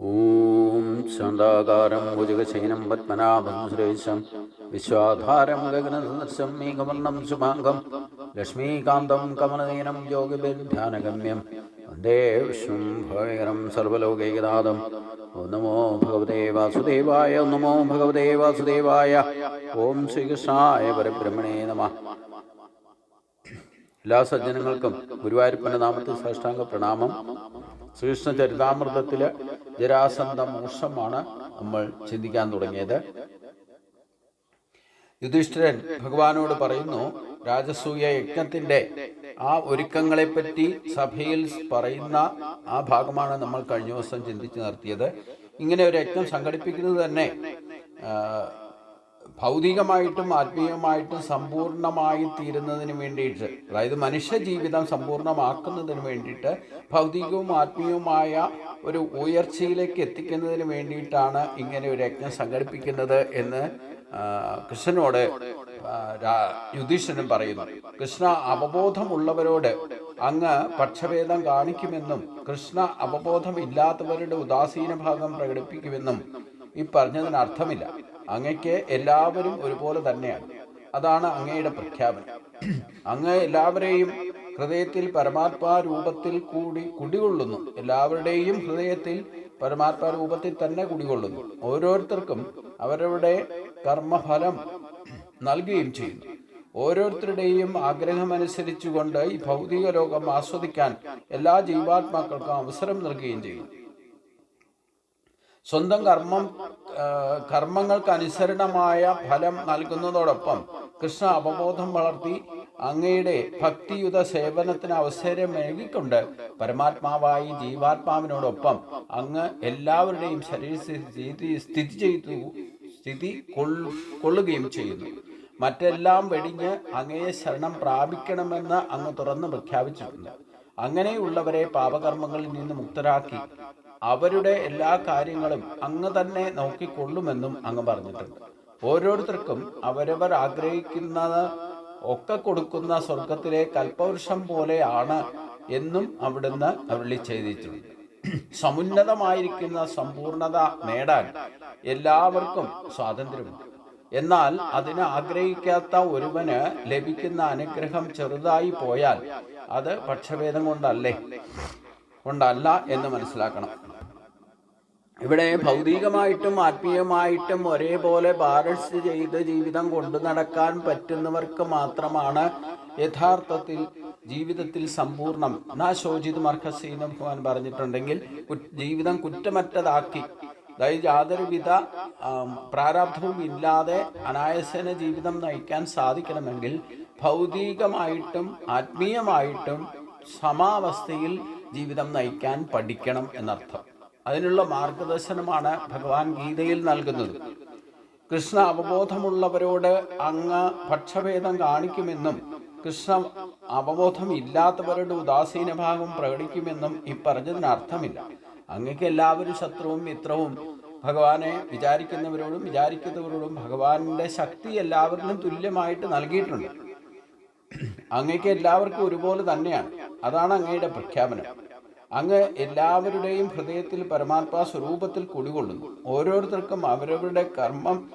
ॐ शान्ताकारं भुजगशयनं पद्मनाभं सुरेशं विश्वाधारं गगनसदृशं मेघवर्णं शुभाङ्गं लक्ष्मीकान्तं कमलनयनं योगिभिर्ध्यानगम्यं वन्दे विष्णुं भयकरं सर्वलोकैकनाथम् ॐ नमो भगवते वासुदेवाय ॐ नमो भगवते वासुदेवाय ॐ ശ്രീകൃഷ്ണായ പരബ്രഹ്മണേ നമ എല്ലാ സജ്ജനങ്ങൾക്കും ഗുരുവായൂരപ്പൻ്റെ നാമത്തിൽ സാഷ്ടാംഗ പ്രണാമം ശ്രീകൃഷ്ണ ചരിതാമൃതത്തിലെ ജരാസന്ധ മോക്ഷമാണ് നമ്മൾ ചിന്തിക്കാൻ തുടങ്ങിയത്. യുധിഷ്ഠിരൻ ഭഗവാനോട് പറയുന്നു രാജസൂയ യജ്ഞത്തിന്റെ ആ ഒരുക്കങ്ങളെ പറ്റി സഭയിൽ പറയുന്ന ആ ഭാഗമാണ് നമ്മൾ കഴിഞ്ഞ ദിവസം ചിന്തിച്ചു നിർത്തിയത്. ഇങ്ങനെ ഒരു യജ്ഞം സംഘടിപ്പിക്കുന്നത് തന്നെ ഭൗതികമായിട്ടും ആത്മീയമായിട്ടും സമ്പൂർണമായി തീരുന്നതിന് വേണ്ടിയിട്ട് അതായത് മനുഷ്യ ജീവിതം സമ്പൂർണമാക്കുന്നതിന് വേണ്ടിയിട്ട് ഭൗതികവും ആത്മീയവുമായ ഒരു ഉയർച്ചയിലേക്ക് എത്തിക്കുന്നതിന് വേണ്ടിയിട്ടാണ് ഇങ്ങനെ ഒരു യജ്ഞം സംഘടിപ്പിക്കുന്നത് എന്ന് കൃഷ്ണനോട് യുധിഷ്ഠനും പറയുന്നു. കൃഷ്ണ അവബോധമുള്ളവരോട് അങ്ങ് പക്ഷഭേദം കാണിക്കുമെന്നും കൃഷ്ണ അവബോധമില്ലാത്തവരുടെ ഉദാസീന ഭാഗം പ്രകടിപ്പിക്കുമെന്നും ഈ പറഞ്ഞതിന് അർത്ഥമില്ല. അങ്ങയ്ക്ക് എല്ലാവരും ഒരുപോലെ തന്നെയാണ്. അതാണ് അങ്ങയുടെ പ്രഖ്യാപനം. അങ്ങ് എല്ലാവരെയും ഹൃദയത്തിൽ പരമാത്മാ രൂപത്തിൽ കൂടി കുടികൊള്ളുന്നു. എല്ലാവരുടെയും ഹൃദയത്തിൽ പരമാത്മാ രൂപത്തിൽ തന്നെ കുടികൊള്ളുന്നു. ഓരോരുത്തർക്കും അവരവരുടെ കർമ്മഫലം നൽകുകയും ചെയ്യുന്നു. ഓരോരുത്തരുടെയും ആഗ്രഹമനുസരിച്ചുകൊണ്ട് ഈ ഭൗതിക ലോകം ആസ്വദിക്കാൻ എല്ലാ ജീവാത്മാക്കൾക്കും അവസരം നൽകുകയും ചെയ്യുന്നു. സ്വന്തം കർമ്മം കർമ്മങ്ങൾക്ക് അനുസരണമായ ഫലം നൽകുന്നതോടൊപ്പം കൃഷ്ണ അവബോധം വളർത്തി അങ്ങയുടെ ഭക്തിയുത സേവനത്തിന് അവസരം നൽകിക്കൊണ്ട് പരമാത്മാവായി ജീവാത്മാവിനോടൊപ്പം അങ്ങ് എല്ലാവരുടെയും ശരീരസ്ഥിതി സ്ഥിതി ചെയ്തു സ്ഥിതി കൊള്ളു കൊള്ളുകയും ചെയ്യുന്നു. മറ്റെല്ലാം വെടിഞ്ഞ് അങ്ങയെ ശരണം പ്രാപിക്കണമെന്ന് അങ്ങ് തുറന്ന് പ്രഖ്യാപിച്ചിട്ടുണ്ട്. അങ്ങനെയുള്ളവരെ പാപകർമ്മങ്ങളിൽ നിന്ന് മുക്തരാക്കി. അവരുടെ എല്ലാ കാര്യങ്ങളും അങ്ങ് തന്നെ നോക്കിക്കൊള്ളുമെന്നും അങ്ങ് പറഞ്ഞിട്ടുണ്ട്. ഓരോരുത്തർക്കും അവരവർ ആഗ്രഹിക്കുന്നത് ഒക്കെ കൊടുക്കുന്ന സ്വർഗത്തിലെ കൽപ്പവൃക്ഷം പോലെയാണ് എന്നും അവിടുന്ന് അരുളി ചെയ്തിട്ടുണ്ട്. സമുന്നതമായിരിക്കുന്ന സമ്പൂർണത നേടാൻ എല്ലാവർക്കും സ്വാതന്ത്ര്യമുണ്ട്. എന്നാൽ അതിന് ആഗ്രഹിക്കാത്ത ഒരുവന് ലഭിക്കുന്ന അനുഗ്രഹം ചെറുതായി പോയാൽ അത് പക്ഷഭേദം കൊണ്ടല്ലേ? കൊണ്ടല്ല എന്ന് മനസ്സിലാക്കണം. ഇവിടെ ഭൗതികമായിട്ടും ആത്മീയമായിട്ടും ഒരേപോലെ ബാലൻസ് ചെയ്ത് ജീവിതം കൊണ്ടു നടക്കാൻ പറ്റുന്നവർക്ക് മാത്രമാണ് യഥാർത്ഥത്തിൽ ജീവിതത്തിൽ സമ്പൂർണം നാ ശോചിത് എന്ന് ഭഗവാൻ പറഞ്ഞിട്ടുണ്ടെങ്കിൽ ജീവിതം കുറ്റമറ്റതാക്കി അതായത് യാതൊരുവിധ പ്രാരാബ്ധവും ഇല്ലാതെ അനായസന ജീവിതം നയിക്കാൻ സാധിക്കണമെങ്കിൽ ഭൗതികമായിട്ടും ആത്മീയമായിട്ടും സമാവസ്ഥയിൽ ജീവിതം നയിക്കാൻ പഠിക്കണം എന്നർത്ഥം. അതിനുള്ള മാർഗദർശനമാണ് ഭഗവാൻ ഗീതയിൽ നൽകുന്നത്. കൃഷ്ണ അവബോധമുള്ളവരോട് അങ്ങ് പക്ഷഭേദം കാണിക്കുമെന്നും കൃഷ്ണ അവബോധം ഇല്ലാത്തവരുടെ ഉദാസീന ഭാഗം പ്രകടിക്കുമെന്നും ഈ പറഞ്ഞതിന് അർത്ഥമില്ല. അങ്ങക്ക് എല്ലാവരും ശത്രുവും മിത്രവും ഭഗവാനെ വിചാരിക്കുന്നവരോടും വിചാരിക്കുന്നവരോടും ഭഗവാന്റെ ശക്തി എല്ലാവർക്കും തുല്യമായിട്ട് നൽകിയിട്ടുണ്ട്. അങ്ങക്ക് എല്ലാവർക്കും ഒരുപോലെ തന്നെയാണ്. അതാണ് അങ്ങയുടെ പ്രഖ്യാപനം. അങ്ങ് എല്ലാവരുടെയും ഹൃദയത്തിൽ പരമാത്മാ സ്വരൂപത്തിൽ കുടികൊള്ളുന്നു. ഓരോരുത്തർക്കും അവരവരുടെ കർമ്മം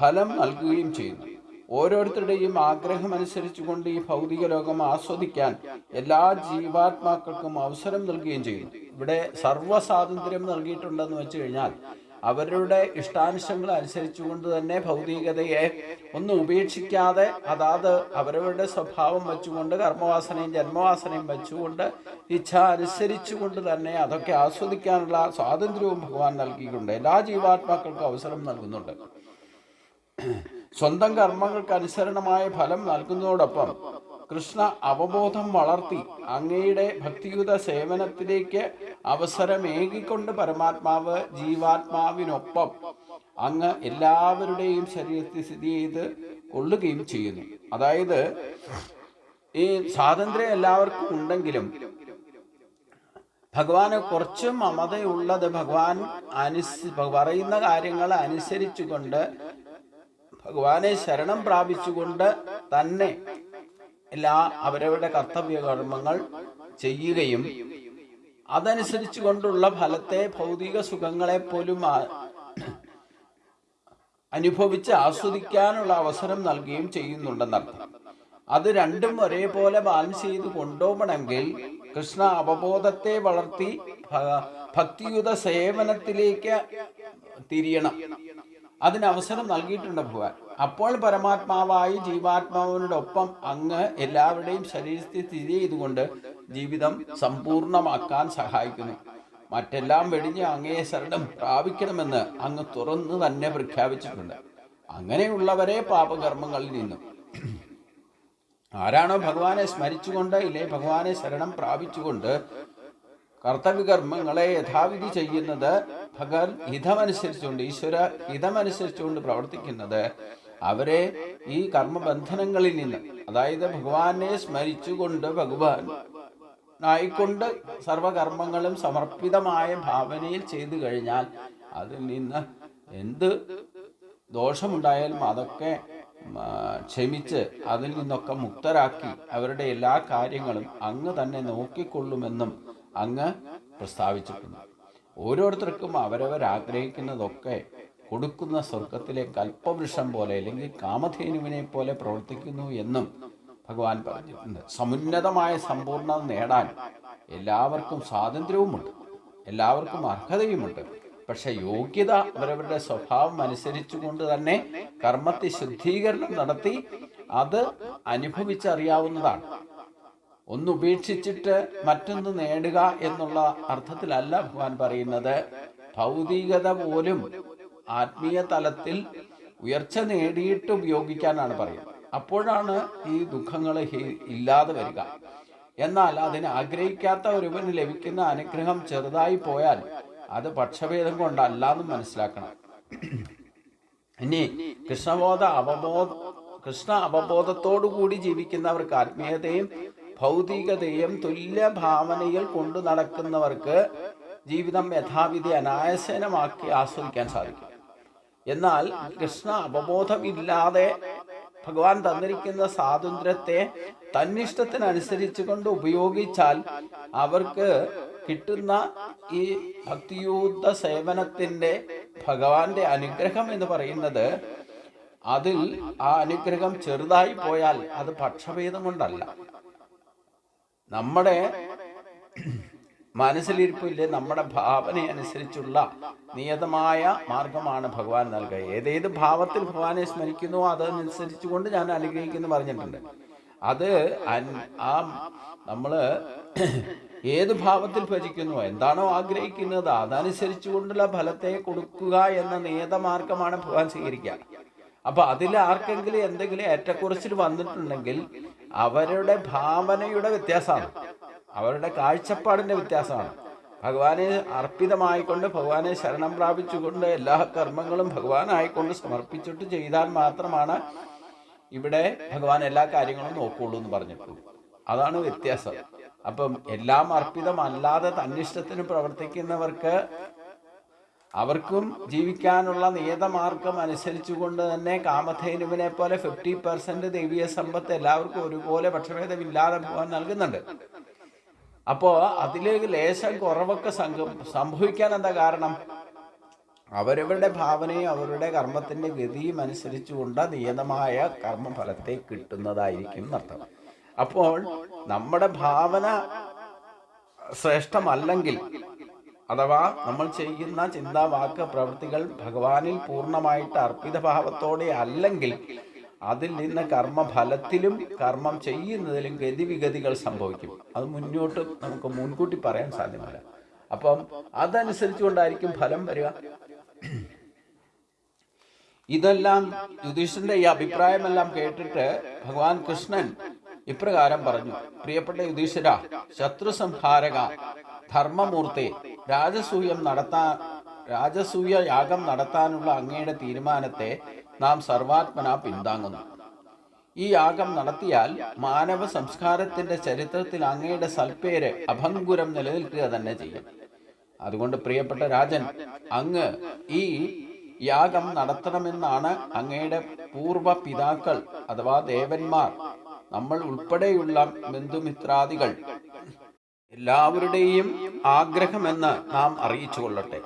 ഫലം നൽകുകയും ചെയ്യുന്നു. ഓരോരുത്തരുടെയും ആഗ്രഹം അനുസരിച്ചുകൊണ്ട് ഈ ഭൗതിക ലോകം ആസ്വദിക്കാൻ എല്ലാ ജീവാത്മാക്കൾക്കും അവസരം നൽകുകയും ചെയ്യുന്നു ഇവിടെ സർവ സ്വാതന്ത്ര്യം നൽകിയിട്ടുണ്ടെന്ന് വെച്ച് കഴിഞ്ഞാൽ അവരുടെ ഇഷ്ടാനിഷ്ടങ്ങൾ അനുസരിച്ചുകൊണ്ട് തന്നെ ഭൗതികതയെ ഒന്നും ഉപേക്ഷിക്കാതെ അതാത് അവരവരുടെ സ്വഭാവം വെച്ചുകൊണ്ട് കർമ്മവാസനയും ജന്മവാസനയും വെച്ചുകൊണ്ട് ഇച്ഛ അനുസരിച്ചുകൊണ്ട് തന്നെ അതൊക്കെ ആസ്വദിക്കാനുള്ള സ്വാതന്ത്ര്യവും ഭഗവാൻ നൽകിയിട്ടുണ്ട്. എല്ലാ ജീവാത്മാക്കൾക്കും അവസരം നൽകുന്നുണ്ട്. സ്വന്തം കർമ്മങ്ങൾക്ക് അനുസരണമായ ഫലം നൽകുന്നതോടൊപ്പം കൃഷ്ണ അവബോധം വളർത്തി അങ്ങയുടെ ഭക്തിയുത സേവനത്തിലേക്ക് അവസരമേകിക്കൊണ്ട് പരമാത്മാവ് ജീവാത്മാവിനൊപ്പം അങ്ങ് എല്ലാവരുടെയും ശരീരത്തിൽ സ്ഥിതി ചെയ്ത് കൊള്ളുകയും ചെയ്യുന്നു. അതായത് ഈ സ്വാതന്ത്ര്യം എല്ലാവർക്കും ഉണ്ടെങ്കിലും ഭഗവാന് കുറച്ചും മമതയുള്ളത് ഭഗവാൻ അനുസ് പറയുന്ന കാര്യങ്ങൾ അനുസരിച്ചുകൊണ്ട് ഭഗവാനെ ശരണം പ്രാപിച്ചുകൊണ്ട് തന്നെ എല്ലാ അവരവരുടെ കർത്തവ്യ കർമ്മങ്ങൾ ചെയ്യുകയും അതനുസരിച്ച് കൊണ്ടുള്ള ഫലത്തെ ഭൗതിക സുഖങ്ങളെ പോലും അനുഭവിച്ച് ആസ്വദിക്കാനുള്ള അവസരം നൽകുകയും ചെയ്യുന്നുണ്ടെന്നർത്ഥം. അത് രണ്ടും ഒരേപോലെ ബാലൻസ് ചെയ്ത് കൊണ്ടുപോകണമെങ്കിൽ കൃഷ്ണ അവബോധത്തെ വളർത്തി ഭക്തിയുത സേവനത്തിലേക്ക് തിരിയണം. അതിന് അവസരം നൽകിയിട്ടുണ്ട് ഭഗവാൻ. അപ്പോൾ പരമാത്മാവായി ജീവാത്മാവിനോടൊപ്പം അങ്ങ് എല്ലാവരുടെയും ശരീരത്തിൽ സ്ഥിതി ചെയ്തുകൊണ്ട് ജീവിതം സമ്പൂർണമാക്കാൻ സഹായിക്കുന്നു. മറ്റെല്ലാം വെടിഞ്ഞ് അങ്ങയെ ശരണം പ്രാപിക്കണമെന്ന് അങ്ങ് തുറന്നു തന്നെ പ്രഖ്യാപിച്ചിട്ടുണ്ട്. അങ്ങനെയുള്ളവരെ പാപകർമ്മങ്ങളിൽ നിന്നും. ആരാണോ ഭഗവാനെ സ്മരിച്ചുകൊണ്ട് ഇല്ലേ ഭഗവാനെ ശരണം പ്രാപിച്ചുകൊണ്ട് കർത്തവ്യകർമ്മങ്ങളെ യഥാവിധി ചെയ്യുന്നത് ഭഗവൻ ഹിതമനുസരിച്ചുകൊണ്ട് ഈശ്വര ഹിതമനുസരിച്ചുകൊണ്ട് പ്രവർത്തിക്കുന്നത് അവരെ ഈ കർമ്മബന്ധനങ്ങളിൽ നിന്ന് അതായത് ഭഗവാനെ സ്മരിച്ചുകൊണ്ട് ഭഗവാൻ ആയിക്കൊണ്ട് സർവകർമ്മങ്ങളും സമർപ്പിതമായ ഭാവനയിൽ ചെയ്തു കഴിഞ്ഞാൽ അതിൽ നിന്ന് എന്ത് ദോഷമുണ്ടായാലും അതൊക്കെ ക്ഷമിച്ച് അതിൽ നിന്നൊക്കെ മുക്തരാക്കി അവരുടെ എല്ലാ കാര്യങ്ങളും അങ്ങ് തന്നെ നോക്കിക്കൊള്ളുമെന്നും അങ്ങ് പ്രസ്താവിച്ചിട്ടുണ്ട്. ഓരോരുത്തർക്കും അവരവർ ആഗ്രഹിക്കുന്നതൊക്കെ കൊടുക്കുന്ന സ്വർഗത്തിലെ കൽപ്പവൃക്ഷം പോലെ അല്ലെങ്കിൽ കാമധേനുവിനെ പോലെ പ്രവർത്തിക്കുന്നു എന്നും ഭഗവാൻ പറഞ്ഞിട്ടുണ്ട്. സമുന്നതമായ സമ്പൂർണത നേടാൻ എല്ലാവർക്കും സ്വാതന്ത്ര്യവുമുണ്ട്. എല്ലാവർക്കും അർഹതയുമുണ്ട്. പക്ഷെ യോഗ്യത അവരവരുടെ സ്വഭാവം അനുസരിച്ചുകൊണ്ട് തന്നെ കർമ്മത്തെ ശുദ്ധീകരണം നടത്തി അത് അനുഭവിച്ചറിയാവുന്നതാണ്. ഒന്ന് ഉപേക്ഷിച്ചിട്ട് മറ്റൊന്ന് നേടുക എന്നുള്ള അർത്ഥത്തിലല്ല ഭഗവാൻ പറയുന്നത്. ഭൗതികത പോലും ആത്മീയ തലത്തിൽ ഉയർച്ച നേടിയിട്ട് ഉപയോഗിക്കാനാണ് പറയുന്നത്. അപ്പോഴാണ് ഈ ദുഃഖങ്ങൾ ഇല്ലാതെ വരിക. എന്നാൽ അതിന് ആഗ്രഹിക്കാത്ത ഒരുവന് ലഭിക്കുന്ന അനുഗ്രഹം ചെറുതായി പോയാൽ അത് പക്ഷഭേദം കൊണ്ടല്ല എന്ന് മനസ്സിലാക്കണം. ഇനി കൃഷ്ണബോധ അവബോധ കൃഷ്ണ അവബോധത്തോടു കൂടി ജീവിക്കുന്നവർക്ക് ആത്മീയതയും ഭൗതികതയും തുല്യ ഭാവനയിൽ കൊണ്ടു നടക്കുന്നവർക്ക് ജീവിതം യഥാവിധി അനായസനമാക്കി ആസ്വദിക്കാൻ സാധിക്കും. എന്നാൽ കൃഷ്ണ അവബോധമില്ലാതെ ഭഗവാൻ തന്നിരിക്കുന്ന സ്വാതന്ത്ര്യത്തെ തന്നിഷ്ടത്തിനനുസരിച്ച് കൊണ്ട് ഉപയോഗിച്ചാൽ അവർക്ക് കിട്ടുന്ന ഈ ഭക്തിയൂദ്ധ സേവനത്തിന്റെ ഭഗവാന്റെ അനുഗ്രഹം എന്ന് പറയുന്നത് അതിൽ ആ അനുഗ്രഹം ചെറുതായി പോയാൽ അത് പക്ഷഭേദം കൊണ്ടല്ല. നമ്മുടെ മനസ്സിലിരിപ്പില്ലേ നമ്മുടെ ഭാവന അനുസരിച്ചുള്ള നിയതമായ മാർഗമാണ് ഭഗവാൻ നൽകുക ഏതേത് ഭാവത്തിൽ ഭഗവാനെ സ്മരിക്കുന്നു അതനുസരിച്ചുകൊണ്ട് ഞാൻ അനുഗ്രഹിക്കുന്നു പറഞ്ഞിട്ടുണ്ട്. അത് ആ നമ്മൾ ഏത് ഭാവത്തിൽ ഭജിക്കുന്നു എന്താണോ ആഗ്രഹിക്കുന്നത് അതനുസരിച്ചുകൊണ്ടുള്ള ഫലത്തെ കൊടുക്കുക എന്ന നിയതമാർഗമാണ് ഭഗവാൻ സ്വീകരിക്കുക. അപ്പൊ അതിൽ ആർക്കെങ്കിലും എന്തെങ്കിലും ഏറ്റക്കുറച്ചിൽ വന്നിട്ടുണ്ടെങ്കിൽ അവരുടെ ഭാവനയുടെ വ്യത്യാസമാണ്. അവരുടെ കാഴ്ചപ്പാടിന്റെ വ്യത്യാസമാണ്. ഭഗവാനെ അർപ്പിതമായിക്കൊണ്ട് ഭഗവാനെ ശരണം പ്രാപിച്ചുകൊണ്ട് എല്ലാ കർമ്മങ്ങളും ഭഗവാനായിക്കൊണ്ട് സമർപ്പിച്ചിട്ട് ചെയ്താൽ മാത്രമാണ് ഇവിടെ ഭഗവാൻ എല്ലാ കാര്യങ്ങളും നോക്കുള്ളൂ എന്ന് പറഞ്ഞിട്ടുള്ളൂ. അതാണ് വ്യത്യാസം. അപ്പം എല്ലാം അർപ്പിതമല്ലാതെ തന്നിഷ്ടത്തിന് പ്രവർത്തിക്കുന്നവർക്ക് അവർക്കും ജീവിക്കാനുള്ള നിയതമാർഗം അനുസരിച്ചുകൊണ്ട് തന്നെ കാമധേനുവിനെ പോലെ ഫിഫ്റ്റി പെർസെന്റ് ദൈവീയ സമ്പത്ത് എല്ലാവർക്കും ഒരുപോലെ പക്ഷഭേദമില്ലാതെ ഭഗവാൻ നൽകുന്നുണ്ട്. അപ്പോ അതിലേക്ക് ലേശം കുറവൊക്കെ സംഭവിക്കാൻ എന്താ കാരണം? അവരവരുടെ ഭാവനയും അവരുടെ കർമ്മത്തിന്റെ ഗതിയും അനുസരിച്ചുകൊണ്ട് നിയതമായ കർമ്മഫലത്തെ കിട്ടുന്നതായിരിക്കും എന്നർത്ഥം. അപ്പോൾ നമ്മുടെ ഭാവന ശ്രേഷ്ഠമല്ലെങ്കിൽ അഥവാ നമ്മൾ ചെയ്യുന്ന ചിന്താ വാക്ക് പ്രവൃത്തികൾ ഭഗവാനിൽ പൂർണമായിട്ട് അർപ്പിത ഭാവത്തോടെ അല്ലെങ്കിൽ അതിൽ നിന്ന് കർമ്മഫലത്തിലും കർമ്മം ചെയ്യുന്നതിലും ഗതിവിഗതികൾ സംഭവിക്കും. അത് മുന്നോട്ട് നമുക്ക് മുൻകൂട്ടി പറയാൻ സാധ്യമല്ല. അപ്പം അതനുസരിച്ചുകൊണ്ടായിരിക്കും ഫലം വരിക. ഇതെല്ലാം യുധിഷ്ഠന്റെ ഈ അഭിപ്രായമെല്ലാം കേട്ടിട്ട് ഭഗവാൻ കൃഷ്ണൻ ഇപ്രകാരം പറഞ്ഞു. പ്രിയപ്പെട്ട യുധിഷ്ഠിര ശത്രു സംഹാരക ധർമ്മമൂർത്തി രാജസൂയം നടത്താൻ രാജസൂയ യാഗം നടത്താനുള്ള അങ്ങയുടെ തീരുമാനത്തെ നാം സർവാത്മന പിന്താങ്ങുന്നു. ഈ യാഗം നടത്തിയാൽ മാനവ സംസ്കാരത്തിന്റെ ചരിത്രത്തിൽ അങ്ങയുടെ സൽപ്പേര് അഭംഗുരം നിലനിൽക്കുക തന്നെ ചെയ്യും. അതുകൊണ്ട് പ്രിയപ്പെട്ട രാജൻ അങ്ങ് ഈ യാഗം നടത്തണമെന്നാണ് അങ്ങയുടെ പൂർവ പിതാക്കൾ അഥവാ ദേവന്മാർ നമ്മൾ ഉൾപ്പെടെയുള്ള ബന്ധുമിത്രാദികൾ എല്ലാവരുടെയും ആഗ്രഹമെന്ന് നാം അറിയിച്ചു കൊള്ളട്ടെ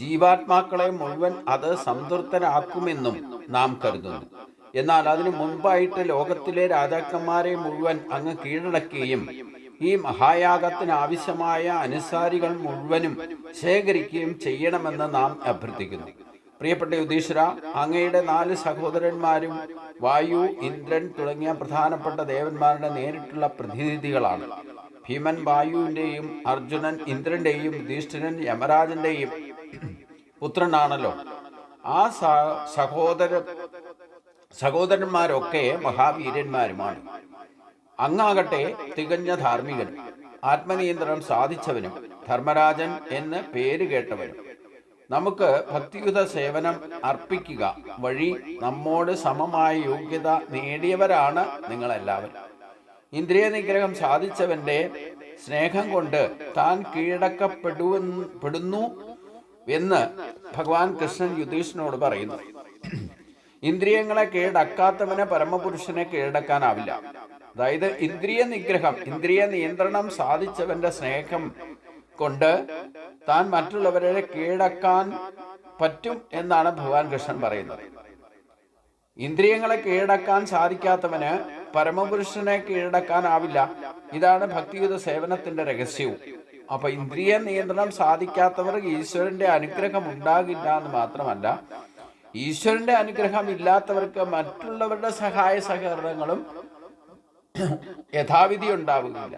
ജീവാത്മാക്കളെ മുഴുവൻ അത് സംതൃപ്തരാക്കുമെന്നും നാം കരുതുന്നു. എന്നാൽ അതിനു മുൻപായിട്ട് ലോകത്തിലെ രാജാക്കന്മാരെ മുഴുവൻ അങ്ങ് കീഴടക്കുകയും ഈ മഹായാഗത്തിന് ആവശ്യമായ അനുസാരികൾ മുഴുവനും ശേഖരിക്കുകയും ചെയ്യണമെന്ന് നാം അഭ്യർത്ഥിക്കുന്നു. പ്രിയപ്പെട്ട യുധീശ്വര അങ്ങയുടെ നാല് സഹോദരന്മാരും വായു ഇന്ദ്രൻ തുടങ്ങിയ പ്രധാനപ്പെട്ട ദേവന്മാരുടെ നേരിട്ടുള്ള പ്രതിനിധികളാണ്. ഭീമൻ വായുവിന്റെയും അർജുനൻ ഇന്ദ്രന്റെയും യുധിഷ്ഠിരൻ യമരാജന്റെയും പുത്രനാണല്ലോ. ആ സഹോദര സഹോദരന്മാരൊക്കെ മഹാവീരന്മാരുമാണ് അങ്ങാകട്ടെ തികഞ്ഞ ധാർമ്മികൻ ആത്മനിയന്ത്രണം സാധിച്ചവനും ധർമ്മരാജൻ എന്ന് പേര് കേട്ടവനും. നമുക്ക് ഭക്തിയുത സേവനം അർപ്പിക്കുക വഴി നമ്മോട് സമമായ യോഗ്യത നേടിയവരാണ് നിങ്ങളെല്ലാവരും. ഇന്ദ്രിയ നിഗ്രഹം സാധിച്ചവന്റെ സ്നേഹം കൊണ്ട് താൻ കീഴടക്കപ്പെടുവെന്ന് എന്ന് ഭഗവാൻ കൃഷ്ണൻ യുധീഷിനോട് പറയുന്നു. ഇന്ദ്രിയങ്ങളെ കീഴടക്കാത്തവനെ പരമപുരുഷനെ കീഴടക്കാനാവില്ല. അതായത് ഇന്ദ്രിയ നിഗ്രഹം ഇന്ദ്രിയ നിയന്ത്രണം സാധിച്ചവന്റെ സ്നേഹം കൊണ്ട് താൻ മറ്റുള്ളവരെ കീഴടക്കാൻ പറ്റും എന്നാണ് ഭഗവാൻ കൃഷ്ണൻ പറയുന്നത്. ഇന്ദ്രിയങ്ങളെ കീഴടക്കാൻ സാധിക്കാത്തവന് പരമപുരുഷനെ കീഴടക്കാനാവില്ല. ഇതാണ് ഭക്തിയുത സേവനത്തിന്റെ രഹസ്യവും. അപ്പൊ ഇന്ദ്രിയ നിയന്ത്രണം സാധിക്കാത്തവർക്ക് ഈശ്വരന്റെ അനുഗ്രഹം ഉണ്ടാകില്ല എന്ന് മാത്രമല്ല ഈശ്വരന്റെ അനുഗ്രഹം ഇല്ലാത്തവർക്ക് മറ്റുള്ളവരുടെ സഹായ സഹകരണങ്ങളും യഥാവിധി ഉണ്ടാവുകയില്ല.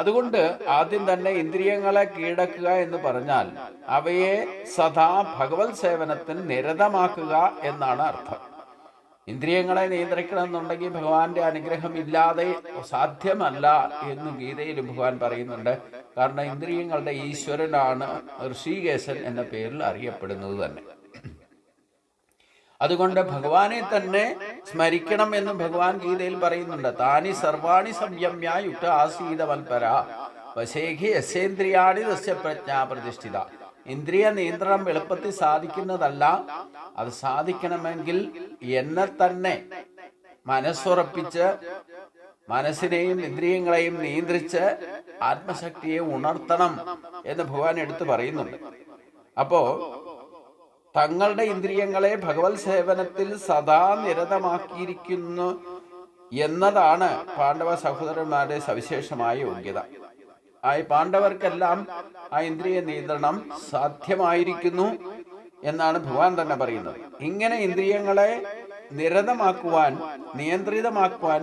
അതുകൊണ്ട് ആദ്യം തന്നെ ഇന്ദ്രിയങ്ങളെ കീഴടക്കുക എന്ന് പറഞ്ഞാൽ അവയെ സദാ ഭഗവത് സേവനത്തിന് നിരതമാക്കുക എന്നാണ് അർത്ഥം. ഇന്ദ്രിയങ്ങളെ നിയന്ത്രിക്കണം എന്നുണ്ടെങ്കിൽ ഭഗവാന്റെ അനുഗ്രഹം ഇല്ലാതെ സാധ്യമല്ല എന്ന് ഗീതയിൽ ഭഗവാൻ പറയുന്നുണ്ട്. കാരണം ഇന്ദ്രിയങ്ങളുടെ ഈശ്വരനാണ് ഋഷികേശൻ എന്ന പേരിൽ അറിയപ്പെടുന്നത് തന്നെ. അതുകൊണ്ട് ഭഗവാനെ തന്നെ സ്മരിക്കണം എന്ന് ഭഗവാൻ ഗീതയിൽ പറയുന്നുണ്ട്. താനി സർവാണി സംയമ്യ യുക്ത ആസീത വൽപര വശേഖി യശേന്ദ്രിയാണി പ്രജ്ഞാ പ്രതിഷ്ഠിത. ഇന്ദ്രിയ നിയന്ത്രണം എളുപ്പത്തിൽ സാധിക്കുന്നതല്ല. അത് സാധിക്കണമെങ്കിൽ എന്നെ തന്നെ മനസ്സുറപ്പിച്ച് മനസ്സിനെയും ഇന്ദ്രിയങ്ങളെയും നിയന്ത്രിച്ച് ആത്മശക്തിയെ ഉണർത്തണം എന്ന് ഭഗവാൻ എടുത്തു പറയുന്നുണ്ട്. അപ്പോ തങ്ങളുടെ ഇന്ദ്രിയങ്ങളെ ഭഗവത് സേവനത്തിൽ സദാ നിരതമാക്കിയിരിക്കുന്നു എന്നതാണ് പാണ്ഡവ സഹോദരന്മാരുടെ സവിശേഷമായ യോഗ്യത. ആ ഈ പാണ്ഡവർക്കെല്ലാം ആ ഇന്ദ്രിയ നിയന്ത്രണം സാധ്യമായിരിക്കുന്നു എന്നാണ് ഭഗവാൻ തന്നെ പറയുന്നത്. ഇങ്ങനെ ഇന്ദ്രിയങ്ങളെ നിരതമാക്കുവാൻ നിയന്ത്രിതമാക്കുവാൻ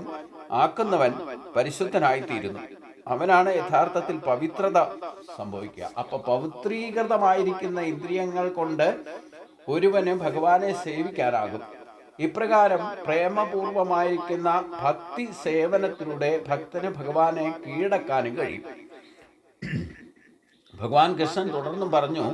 ആക്കുന്നവൻ പരിശുദ്ധനായിത്തീരുന്നു. അവനാണ് യഥാർത്ഥത്തിൽ പവിത്രത സംഭവിക്കുക. അപ്പൊ പവിത്രീകൃതമായിരിക്കുന്ന ഇന്ദ്രിയങ്ങൾ കൊണ്ട് ഒരുവന് ഭഗവാനെ സേവിക്കാനാകും. ഇപ്രകാരം പ്രേമപൂർവമായിരിക്കുന്ന ഭക്തി സേവനത്തിലൂടെ ഭക്തന് ഭഗവാനെ കീഴടക്കാനും കഴിയും. ഭഗവാൻ കൃഷ്ണൻ തുടർന്നും പറഞ്ഞു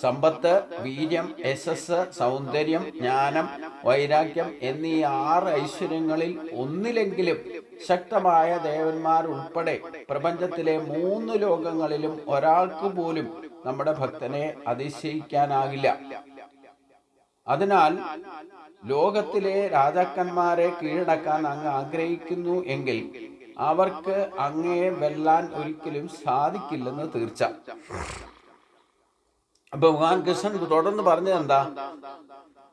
സമ്പത്ത് വീര്യം യശസ് സൗന്ദര്യം ജ്ഞാനം വൈരാഗ്യം എന്നീ ആറ് ഐശ്വര്യങ്ങളിൽ ഒന്നിലെങ്കിലും ശക്തമായ ദേവന്മാർ ഉൾപ്പെടെ പ്രപഞ്ചത്തിലെ മൂന്ന് ലോകങ്ങളിലും ഒരാൾക്ക് പോലും നമ്മുടെ ഭക്തനെ അതിശയിക്കാനാകില്ല. അതിനാൽ ലോകത്തിലെ രാജാക്കന്മാരെ കീഴടക്കാൻ അങ്ങ് ആഗ്രഹിക്കുന്നു എങ്കിൽ അവർക്ക് അങ്ങയെ വെല്ലാൻ ഒരിക്കലും സാധിക്കില്ലെന്ന് തീർച്ച. അപ്പൊ ഭഗവാൻ കൃഷ്ണൻ തുടർന്ന് പറഞ്ഞത് എന്താ?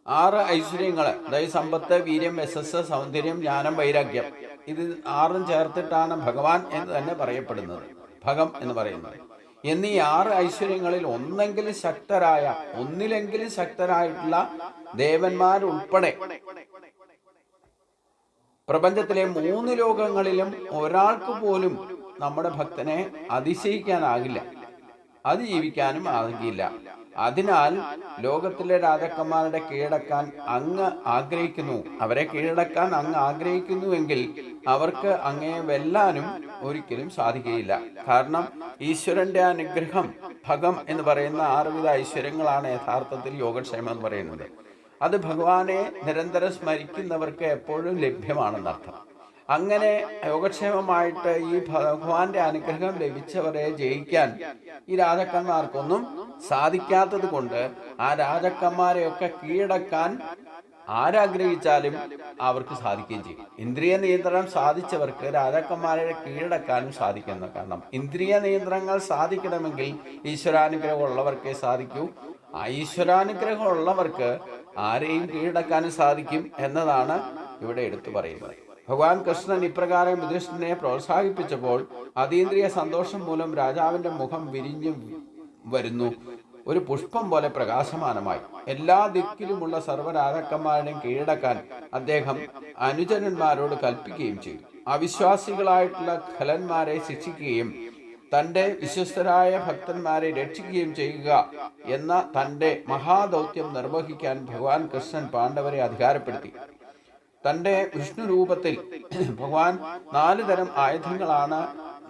ആറ് ഐശ്വര്യങ്ങൾ അതായത് സമ്പത്ത് വീര്യം യശസ് സൗന്ദര്യം ജ്ഞാനം വൈരാഗ്യം. ഇത് ആറും ചേർത്തിട്ടാണ് ഭഗവാൻ എന്ന് തന്നെ പറയപ്പെടുന്നത്. ഭഗം എന്ന് പറയുന്നത്. എന്നീ ആറ് ഐശ്വര്യങ്ങളിൽ ഒന്നെങ്കിലും ശക്തരായ ഒന്നിലെങ്കിലും ശക്തരായിട്ടുള്ള ദേവന്മാരുൾപ്പെടെ പ്രപഞ്ചത്തിലെ മൂന്ന് ലോകങ്ങളിലും ഒരാൾക്ക് പോലും നമ്മുടെ ഭക്തനെ അതിശയിക്കാനാകില്ല. അതിജീവിക്കാനും ആകില്ല. അതിനാൽ ലോകത്തിലെ രാജാക്കന്മാരുടെ കീഴടക്കാൻ അങ്ങ് ആഗ്രഹിക്കുന്നു. അവരെ കീഴടക്കാൻ അങ്ങ് ആഗ്രഹിക്കുന്നുവെങ്കിൽ അവർക്ക് അങ്ങയെ വെല്ലാനും ഒരിക്കലും സാധിക്കുകയില്ല. കാരണം ഈശ്വരന്റെ അനുഗ്രഹം ഭഗം എന്ന് പറയുന്ന ആറുവിധ ഐശ്വര്യങ്ങളാണ് യഥാർത്ഥത്തിൽ യോഗക്ഷേമം എന്ന് പറയുന്നത്. അത് ഭഗവാനെ നിരന്തരം സ്മരിക്കുന്നവർക്ക് എപ്പോഴും ലഭ്യമാണെന്നർത്ഥം അങ്ങനെ യോഗക്ഷേമമായിട്ട് ഈ ഭഗവാന്റെ അനുഗ്രഹം ലഭിച്ചവരെ ജയിക്കാൻ ഈ രാജാക്കന്മാർക്കൊന്നും സാധിക്കാത്തത് കൊണ്ട് ആ രാജാക്കന്മാരെയൊക്കെ കീഴടക്കാൻ ആരാഗ്രഹിച്ചാലും അവർക്ക് സാധിക്കുകയും ചെയ്യും. ഇന്ദ്രിയ നിയന്ത്രണം സാധിച്ചവർക്ക് രാജാക്കന്മാരെ കീഴടക്കാനും സാധിക്കുന്നു. കാരണം ഇന്ദ്രിയ നിയന്ത്രണങ്ങൾ സാധിക്കണമെങ്കിൽ ഈശ്വരാനുഗ്രഹം ഉള്ളവർക്കേ സാധിക്കൂ. ആ ഈശ്വരാനുഗ്രഹം ഉള്ളവർക്ക് ആരെയും കീഴടക്കാനും സാധിക്കും എന്നതാണ് ഇവിടെ എടുത്തു പറയുന്നത്. ഭഗവാൻ കൃഷ്ണൻ ഇപ്രകാരം യുധിഷ്ഠിരനെ പ്രോത്സാഹിപ്പിച്ചപ്പോൾ അതീന്ദ്രിയ സന്തോഷം മൂലം രാജാവിന്റെ മുഖം വിരിഞ്ഞു വരുന്നു. ഒരു പുഷ്പം പോലെ പ്രകാശമാനമായി. എല്ലാ ദിക്കിലുമുള്ള സർവരാജാക്കന്മാരുടെയും കീഴടക്കാൻ അദ്ദേഹം അനുജനന്മാരോട് കൽപ്പിക്കുകയും ചെയ്തു. അവിശ്വാസികളായിട്ടുള്ള ഖലന്മാരെ ശിക്ഷിക്കുകയും തന്റെ വിശ്വസ്തരായ ഭക്തന്മാരെ രക്ഷിക്കുകയും ചെയ്യുക എന്ന തന്റെ മഹാദൗത്യം നിർവഹിക്കാൻ ഭഗവാൻ കൃഷ്ണൻ പാണ്ഡവരെ അധികാരപ്പെടുത്തി. തന്റെ വിഷ്ണു രൂപത്തിൽ ഭഗവാൻ നാല് തരം ആയുധങ്ങളാണ്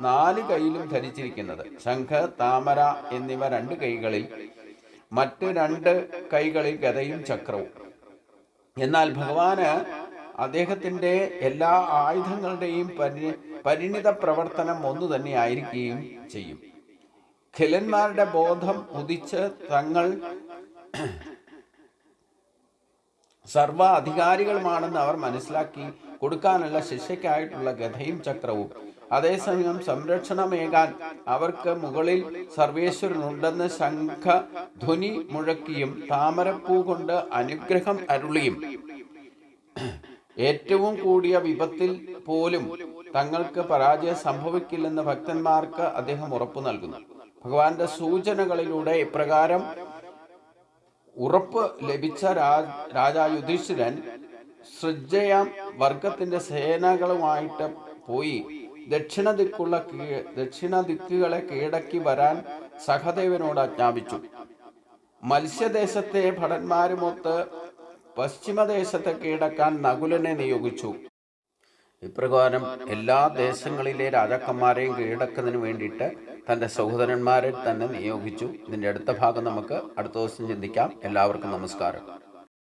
നാല് കൈയിലും ധരിച്ചിരിക്കുന്നത്. ശംഖ് താമര എന്നിവ രണ്ട് കൈകളിൽ മറ്റ് രണ്ട് കൈകളിൽ ഗതയും ചക്രവും. എന്നാൽ ഭഗവാന് അദ്ദേഹത്തിന്റെ എല്ലാ ആയുധങ്ങളുടെയും പരി പരിണിത പ്രവർത്തനം ഒന്നു തന്നെ ആയിരിക്കുകയും ചെയ്യും. ഖിലന്മാരുടെ ബോധം ഉദിച്ച് തങ്ങൾ സർവ അധികാരികളുമാണെന്ന് അവർ മനസ്സിലാക്കി കൊടുക്കാനുള്ള ശിക്ഷയ്ക്കായിട്ടുള്ള ഗതയും ചക്രവും. അതേസമയം സംരക്ഷണമേകാൻ അവർക്ക് മുകളിൽ സർവേശ്വരനുണ്ടെന്ന് ശംഖ ധ്വനി മുഴക്കിയും താമരപ്പൂ കൊണ്ട് അനുഗ്രഹം അരുളിയും. ഏറ്റവും കൂടിയ വിപത്തിൽ പോലും തങ്ങൾക്ക് പരാജയം സംഭവിക്കില്ലെന്ന് ഭക്തന്മാർക്ക് അദ്ദേഹം ഉറപ്പു നൽകുന്നു. ഭഗവാന്റെ സൂചനകളിലൂടെ ഇപ്രകാരം ഉറപ്പ് ലഭിച്ച രാജ യുധിഷ്ഠിരൻ സൃജയാം വർഗത്തിന്റെ സേനകളുമായിട്ട് പോയി ദക്ഷിണ ദിക്കുള്ള ദക്ഷിണ ദിക്കുകളെ കീഴടക്കി വരാൻ സഹദേവനോട് ആജ്ഞാപിച്ചു. മത്സ്യദേശത്തെ ഭടന്മാരുമൊത്ത് പശ്ചിമദേശത്തെ കീഴടക്കാൻ നകുലനെ നിയോഗിച്ചു. ഇപ്രകാരം എല്ലാ ദേശങ്ങളിലെ രാജാക്കന്മാരെയും കീഴടക്കുന്നതിന് വേണ്ടിയിട്ട് തന്റെ സഹോദരന്മാരെ തന്നെ നിയോഗിച്ചു. ഇതിന്റെ അടുത്ത ഭാഗം നമുക്ക് അടുത്ത ദിവസം ചിന്തിക്കാം. എല്ലാവർക്കും നമസ്കാരം.